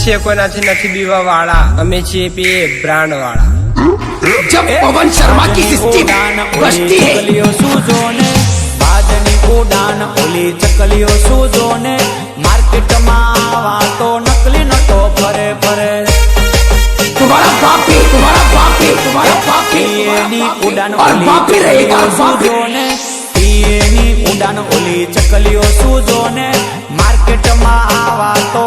છીએ કોઈનાથી નથી બીવા વાળા અમે છીએ પીએ બ્રાન્ડ વાળા जब पवन शर्मा की सिस्टम ઉડાન बजती ઓલી है ચકલીઓ સૂજો ને બાજની ઉડાન ઓલી ચકલીઓ સૂજો ને માર્કેટમાં આવા તો નકલી નટો ફરે ફરે तुम्हारा बाप ही तुम्हारा बाप ही तुम्हारा बाप ही પીએની ઉડાન और ઓલી बाप ही रहेगा और ચકલીઓ बाप ही સૂજો ને પીએની ઉડાન ઓલી ચકલીઓ સૂજો ને માર્કેટમાં આવા તો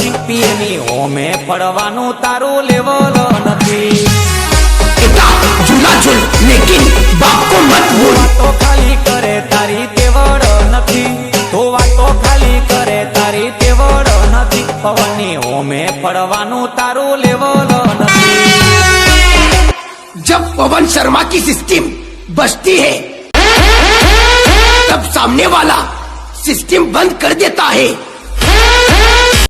નથી પીએની હોમે પડવાનું તારું લેવલ નથી पिता झूला झूल लेकिन बाप को मत भूल વાતો ખાલી કરે તારી તેવડ નથી તો વાતો ખાલી કરે તારી તેવડ નથી પવનની હોમે પડવાનું તારું લેવલ નથી जब पवन शर्मा की सिस्टम बजती है तब सामने वाला सिस्टम बंद कर देता है